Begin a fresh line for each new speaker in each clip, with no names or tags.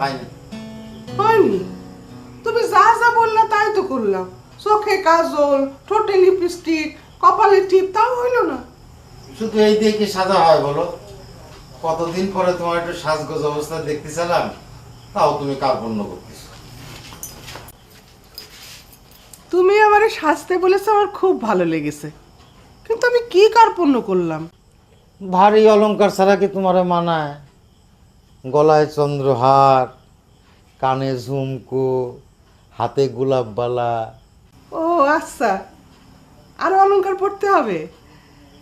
হয়নি। হয়নি? তুমি যা যা বললে তাই তো করলাম। চোখে কাজল ঠোঁটে লিপস্টিক কপালে টিপ তাও হইল না।
শুধু এই দিয়ে কি সাজা হয় বলো? কতদিন পরে তোমার একটু সাজগোজ অবস্থা দেখতে চালাম তাও তুমি কার্পণ্য করতেছ।
তুমি আমার সাজতে বলেছ আমার খুব ভালো লেগেছে। কিন্তু আমি কি কার্পণ্য করলাম?
ভারী অলঙ্কার ছাড়া কি তোমার মানায়? গলায় চন্দ্রহার কানে ঝুমকো হাতে গোলাপবালা
ও আচ্ছা। আরও অলংকার পড়তে হবে।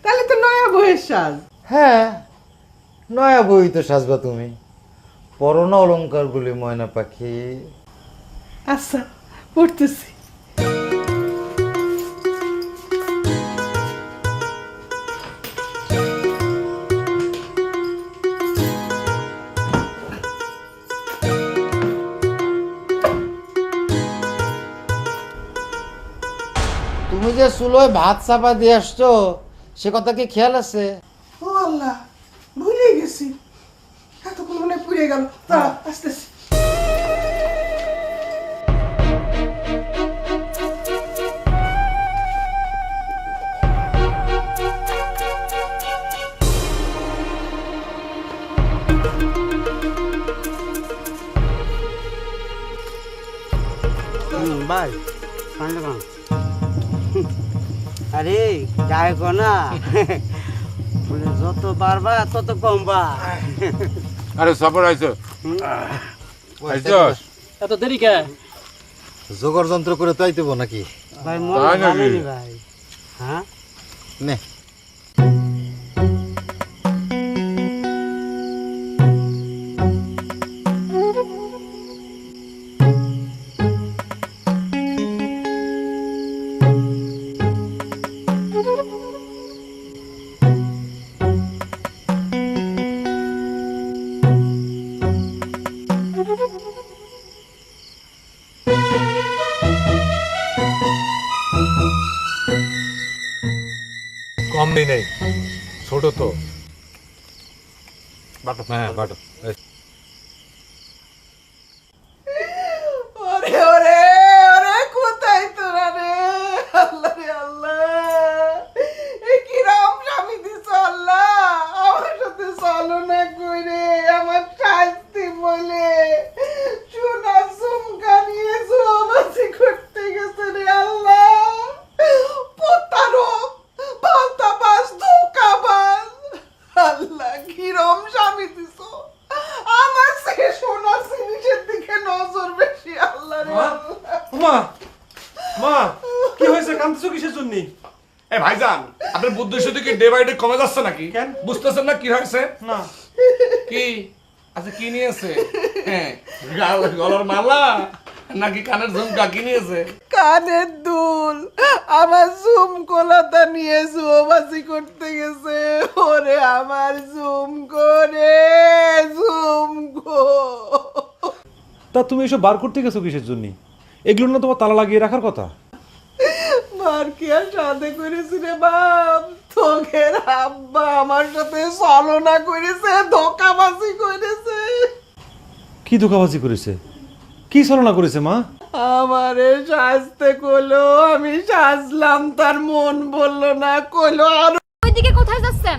তাহলে তো নয়া বইয়ের সাজ।
হ্যাঁ নয়া বই তো সাজবা তুমি। পরনা অলংকারগুলি ময়না পাখি।
আচ্ছা পড়তেছি।
যে চুলোয় ভাত চাপা দিয়ে আসছো সে কথা কি খেয়াল আছে?
ও আল্লাহ ভুলে গেছি। এতক্ষণ মনে পুড়ে গেল। আসতেছি।
ভাই খান। আরে যাই গো না। বলে যত বাড়বা তত কমবা।
আরে সফর আইছো আইছস
এত দেরি কে?
জোগাড় যন্ত্র করে তাই দেবো নাকি?
ভাই মন ভাই। হ্যাঁ?
নে।
কম নেই নেই ছোট তো। বাটো। হ্যাঁ বাটো
ওরে ওরে ওরে কোথায় তোরা রে আল্লাহ রে আল্লাহ এ কি রাম স্বামী দিছ আল্লাহ আমার সাথে চলো না কইরে আমার শাস্তি বলে সোনা চুমকা নিয়ে জোবাসি করতে গেছে রে আল্লাহ প্রতারক ভালতাবাজ ধোকাবাজ আল্লাহ কি রম স্বামী দিছ? আমার সে সোনার জিনিসের দিকে নজর বেশি আল্লাহ
মা মা কি হয়েছে? কান্দছো কিসের জন্য?
এ ভাইজান আপনার বুদ্ধি শুধু কি ডে বাই ডে কমে যাচ্ছে নাকি?
কেন?
বুঝতেছেন না কি হয়েছে?
না।
কি? আচ্ছা কি নিয়েছে হ্যাঁ গলার মালা। নাকি কানের ঝুমকা কি নিয়েছে?
কানের দুল। আমার জুম কোলাটা নিয়ে জুবাসি করতে গেছে। ওরে আমার জুম করে জুম গো।
তা তুমি এসব বার করতে গেছো কিসের জন্য? এগুলো না তোমার তালা লাগিয়ে রাখার কথা?
মার কি আর সাথে করেছি রে বাপ? তোকের আব্বা আমার সাথে ছলনা করেছে ধোকাবাজি করেছে।
কি ধোকাবাজি করেছে? কি ছলনা করেছে মা?
আমারে সাজতে কলো আমি সাজলাম তার মন বলল না কইলো আর
ওইদিকে কোথায় যাচ্ছেন?